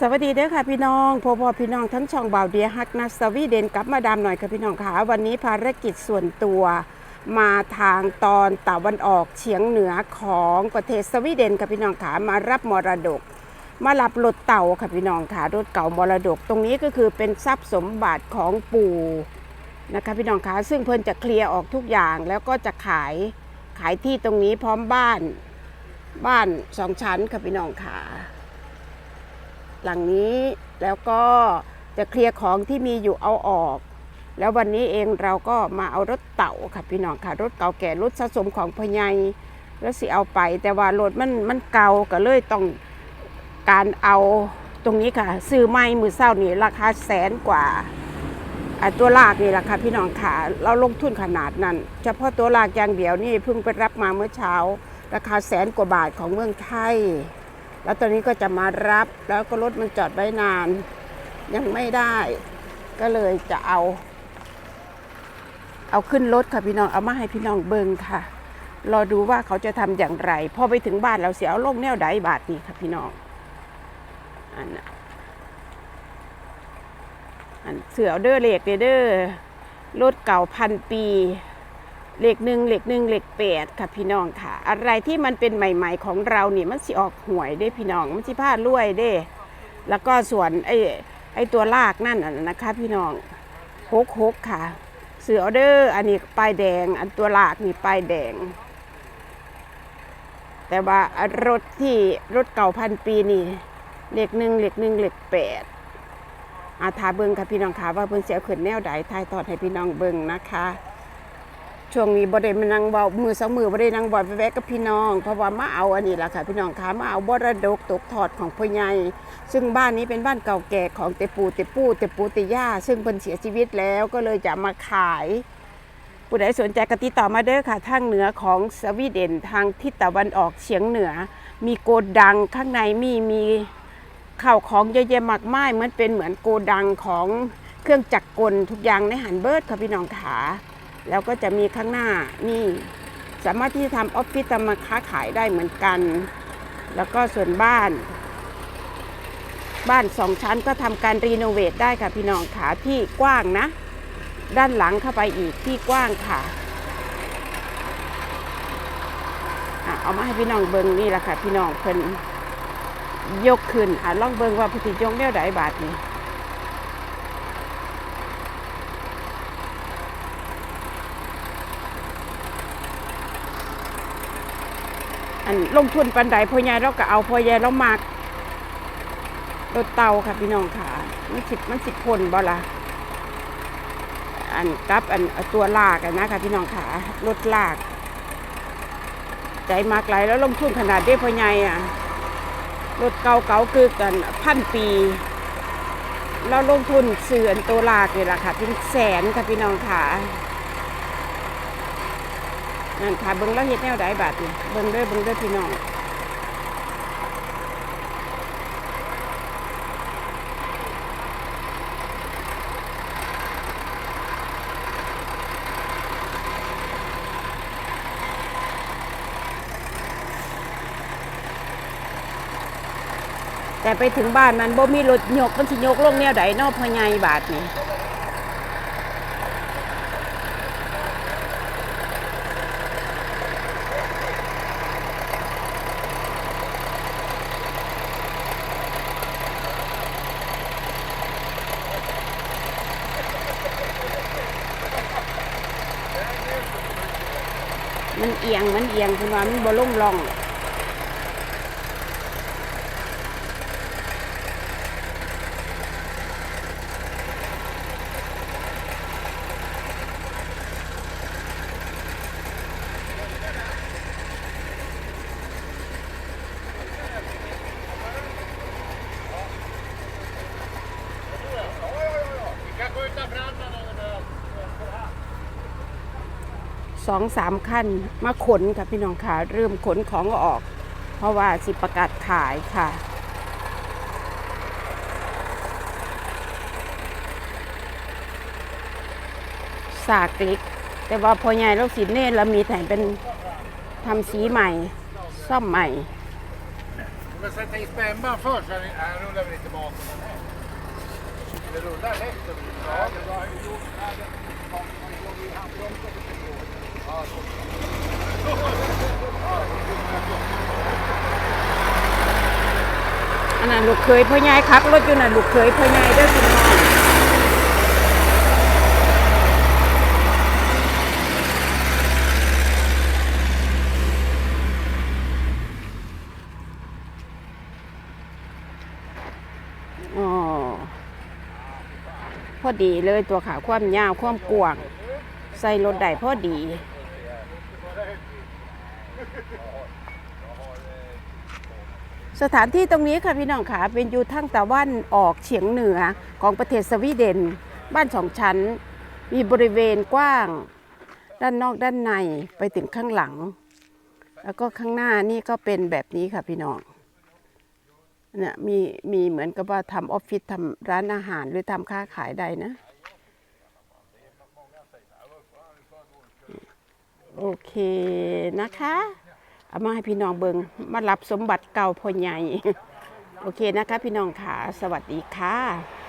สวัสดีเด้อค่ะพี่น้องพ่อพ่อพี่น้องทั้งช่องบ่าวเดียฮักนัสวีเดนกลับมาดามหน่อยค่ะพี่น้องค่ะวันนี้ภารกิจส่วนตัวมาทางตอนตะวันออกเฉียงเหนือของประเทศสวีเดนค่ะพี่น้องค่ะมารับมรดก มารับรถเต่าค่ะพี่น้องค่ะรถเก่ามรดก ตรงนี้ก็คือเป็นทรัพย์สมบัติของปู่นะคะพี่น้องค่ะซึ่งเพิ่นจะเคลียร์ออกทุกอย่างแล้วก็จะขายขายที่ตรงนี้พร้อมบ้านบ้านสองชั้นค่ะพี่น้องค่ะ หลังนี้แล้วก็จะเคลียร์ของที่มีอยู่เอาออก แล้ววันนี้เองเราก็มาเอารถเต่าค่ะพี่น้องค่ะรถเก่าแก่รถสะสมของพญายแล้วสิเอาไป แต่ว่ารถมันมันเก่าก็เลยต้องการเอาตรงนี้ค่ะ ซื้อไม้มือเศร้านี่ราคาแสนกว่าอะตัวลากนี่แหละค่ะพี่น้องค่ะเราลงทุนขนาดนั้น เฉพาะตัวลากอย่างเดียวนี่เพิ่งไปรับมาเมื่อเช้า ราคาแสนกว่าบาทของเมืองไทย แล้วตอนนี้ก็จะมารับแล้วก็รถมันจอดไว้นาน ยังไม่ได้ ก็เลยจะเอา เอาขึ้นรถค่ะพี่น้องเอามาให้พี่น้องเบิงค่ะ รอดูว่าเขาจะทำอย่างไร พอไปถึงบ้านเราเสียเอาลงแนวใดบาทนี้ค่ะพี่น้องอันน่ะอันเสือเอาเด้อเหล็กเด้อรถเก่าพันปี เหล็กหนึ่งเหล็กหนึ่งเหล็กแปดค่ะพี่น้องค่ะ อะไรที่มันเป็นใหม่ ๆ ของเราเนี่ยมันสิออกหวยได้พี่น้องมันสิพลาดรวยเด้แล้วก็ส่วนไอ้ไอ้ตัวลากนั่นน่ะนะคะ พี่น้องฮกฮกค่ะ เสือออเดอร์อันนี้ป้ายแดง อันตัวลากนี่ป้ายแดง แต่ว่ารถที่รถเก่าพันปีนี่เหล็กหนึ่งเหล็กหนึ่งเหล็กแปดอาทาเบิงค่ะพี่น้องค่ะว่าเพิ่นเสียขึ้นแนวใดทายทอดให้พี่น้องเบิงนะคะ ช่วงนี้บ่ได้มานั่งเบามือสองมือบ่ได้นั่งบ่อยไปแวะกับพี่น้อง เพราะว่ามาเอาอันนี้ล่ะค่ะ พี่น้องค่ะมาเอาบรดกตกทอดของพ่อใหญ่ซึ่งบ้านนี้เป็นบ้านเก่าแก่ของเตปูเตปูเตปูเตย่าซึ่งเพิ่นเสียชีวิตแล้วก็เลยจะมาขาย ผู้ใดสนใจกติดต่อมาเด้อค่ะทางเหนือของสวีเดนทางทิศตะวันออกเฉียงเหนือ มีโกดังข้างในมีมีข้าวของเยอะแยะมากมายเหมือนเป็นเหมือนโกดังของเครื่องจักรกลทุกอย่างในหันเบิร์ดค่ะพี่น้องขา แล้วก็จะมีข้างหน้านี่สามารถที่ทำออฟฟิศทำมาค้าขายได้เหมือนกัน แล้วก็ส่วนบ้าน บ้านสองชั้นก็ทำการรีโนเวทได้ค่ะพี่น้องขาที่กว้างนะ ด้านหลังเข้าไปอีกที่กว้างค่ะอะเอามาให้พี่น้องเบิงนี่แหละค่ะพี่น้องเพิ่นยกขึ้นอะลองเบิงว่าพุทธิยงแนวใดบาทนี่ นลงทุนปันใดพ่อใหญ่เราก็เอาพ่อใหญ่เรามากรถเตาค่ะพี่น้องค่ะ มันสิบมันสิบคนบ่ล่ะอันกับอันตัวลากนะค่ะพี่น้องขารถลาก ใจมากไหลแล้วลงทุนขนาดได้พ่อใหญ่อะรถเก่าเก่าคือกันพันปีแล้วลงทุนเสื่อนตัวลากนี่แหละค่ะเป็นแสนค่ะพี่น้องค่ะ นั่นค่ะเบิ้งแล้วเฮ็ดแนวใดบาทนี่เบิ้งเด้อเบิ้งเด้อพี่น้องแต่ไปถึงบ้านมันบ่มีรถยกมันสิยกลงแนวใดนอกพ่อใหญ่บาทนี่ มันเอียงมันเอียงคุณว่ามันบ่ล่มลอง สองสามขั้นมาขนค่ะพี่น้องค่ะเริ่มขนของออก เพราะว่าสิประกาศขายค่ะสากเล็ก แต่ว่าพอใหญ่เราสีเน่เรามีแต่เป็นทำสีใหม่ ซ่อมใหม่ Det rullar lätt. อันนั้นลูกเคยพ่อใหญ่ครับรถอยู่น่ะลูกเคยพ่อใหญ่เด้อพี่น้องอ๋อพอดีเลยตัวขาความยาวความกว้าง ใส่รถได้พอดี สถานที่ตรงนี้ค่ะพี่น้องค่ะเป็นอยู่ทางตะวันออกเฉียงเหนือของประเทศสวีเดน บ้านสองชั้น มีบริเวณกว้าง ด้านนอกด้านในไปถึงข้างหลัง แล้วก็ข้างหน้านี่ก็เป็นแบบนี้ค่ะพี่น้องเนี่ยมีมีเหมือนกับว่าทำออฟฟิศทำร้านอาหารหรือทำค้าขายได้นะ โอเคนะคะ เอามาให้พี่น้องเบิงมารับสมบัติเก่าพ่อใหญ่ โอเคนะคะ พี่น้องค่ะ สวัสดีค่ะ